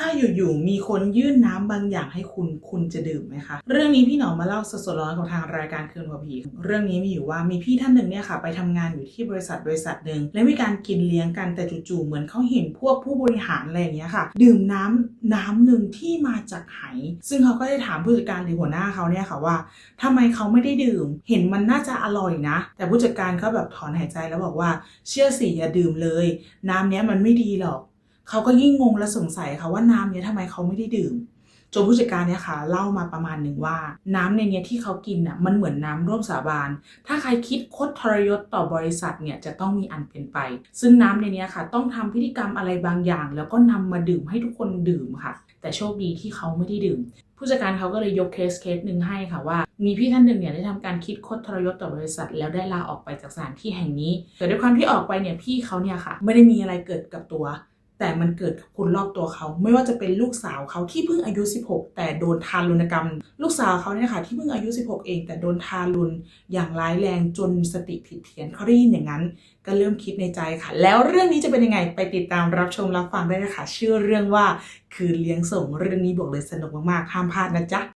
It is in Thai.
ถ้าอยู่ๆมีคนยื่นน้ำบางอย่างให้คุณคุณจะดื่มไหมคะ เรื่องนี้พี่หนอมมาเล่าสดๆร้อนๆกับทางรายการคืนหัวผีเรื่องนี้มีอยู่ว่ามีพี่ท่านหนึ่งเนี่ยค่ะ ไปทำงานอยู่ที่บริษัทบริษัทหนึ่งและมีการกินเลี้ยงกันแต่จู่ๆเหมือนเขาเห็นพวกผู้บริหารอะไรอย่างเงี้ยค่ะ ดื่มน้ำน้ำหนึ่งที่มาจากไหซึ่งเขาก็ได้ถามผู้จัดการหรือหัวหน้าเขาเนี่ยค่ะว่าทำไมเขาไม่ได้ดื่ม เห็นมันน่าจะอร่อยนะ แต่ผู้จัดการเขาแบบถอนหายใจแล้วบอกว่า เชื่อสิอย่าดื่มเลย น้ำเนี้ยมันไม่ดีหรอก เขาก็ยิ่งงงและสงสัยค่ะว่าน้ำเนี้ยทำไมเขาไม่ได้ดื่มจนผู้จัดการเนี่ยค่ะเล่ามาประมาณหนึ่งว่า น้ำในเนี้ยที่เขากินน่ะมันเหมือนน้ำร่วมสาบาน ถ้าใครคิดคดทรยศต่อบริษัทเนี่ยจะต้องมีอันเป็นไป ซึ่งน้ำในเนี้ยค่ะ ต้องทำพิธีกรรมอะไรบางอย่าง แล้วก็นำมาดื่มให้ทุกคนดื่มค่ะ แต่โชคดีที่เขาไม่ได้ดื่ม ผู้จัดการเขาก็เลยยกเคสเคสหนึ่งให้ค่ะว่า มีพี่ท่านหนึ่งเนี่ยได้ทำการคิดคดทรยศต่อบริษัท แล้วได้ลาออกไปจากสถานที่แห่งนี้ แต่ด้วยความที่ออกไปเนี่ยพี่เขาเนี่ยค่ะ ไม่ได้มีอะไรเกิดกับตัว แต่มันเกิดกับคนรอบตัวเขา ไม่ว่าจะเป็นลูกสาวเขาที่เพิ่งอายุ 16 แต่โดนทารุณกรรม ลูกสาวเขาเนี่ยค่ะที่เพิ่งอายุ 16 เอง แต่โดนทารุณอย่างร้ายแรงจนสติผิดเพี้ยนเขาได้ยินอย่างนั้น ก็เริ่มคิดในใจค่ะ แล้วเรื่องนี้จะเป็นยังไงไปติดตามรับชมรับฟังได้นะคะชื่อเรื่องว่า คืนเลี้ยงส่งเรื่องนี้บอกเลยสนุกมากๆห้ามพลาดนะจ๊ะ